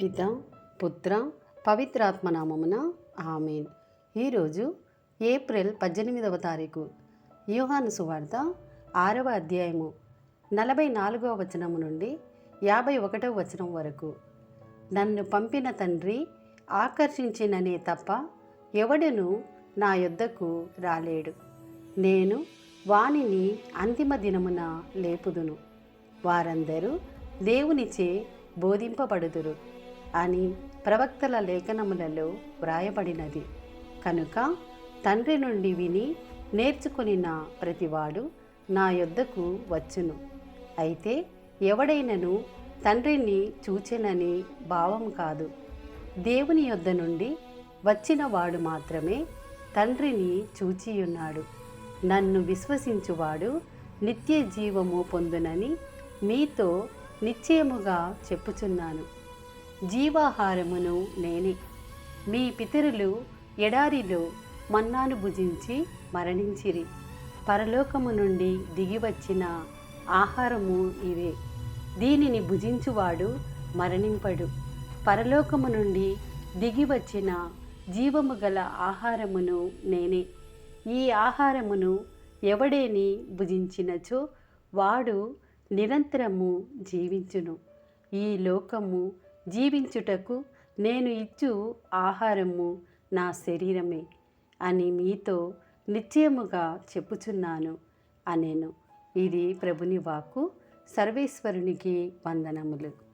పిత పుత్ర పవిత్రాత్మనామమున ఆమెన్. ఈరోజు ఏప్రిల్ పద్దెనిమిదవ తారీఖు యూహాను సువార్త ఆరవ అధ్యాయము నలభై నాలుగవ వచనము నుండి యాభై ఒకటవ వచనం వరకు. నన్ను పంపిన తండ్రి ఆకర్షించిననే తప్ప ఎవడును నా యొద్దకు రాలేడు. నేను వానిని అంతిమ దినమున లేపుదును. వారందరూ దేవునిచే బోధింపబడుదురు. అని ప్రవక్తల లేఖనములలో వ్రాయబడినది. కనుక తండ్రి నుండి విని నేర్చుకుని నా ప్రతివాడు నా యొద్దకు వచ్చును. అయితే ఎవడైనను తండ్రిని చూచెనని భావం కాదు. దేవుని యొద్ద నుండి వచ్చిన వాడు మాత్రమే తండ్రిని చూచియున్నాడు. నన్ను విశ్వసించువాడు నిత్య జీవము పొందునని మీతో నిశ్చయముగా చెప్పుచున్నాను. జీవాహారమును నేనే మీ పితరులు ఎడారిలో మన్నాను భుజించి మరణించిరి. పరలోకము నుండి దిగివచ్చిన ఆహారము ఇవే. దీనిని భుజించువాడు మరణింపడు. పరలోకము నుండి దిగివచ్చిన జీవము గల ఆహారమును నేనే. ఈ ఆహారమును ఎవడేని భుజించినచో వాడు నిరంతరము జీవించును. ఈ లోకము జీవించుటకు నేను ఇచ్చు ఆహారము నా శరీరమే అని మీతో నిశ్చయముగా చెప్పుచున్నాను అనేను. ఇది ప్రభుని వాక్కు. సర్వేశ్వరునికి వందనములు.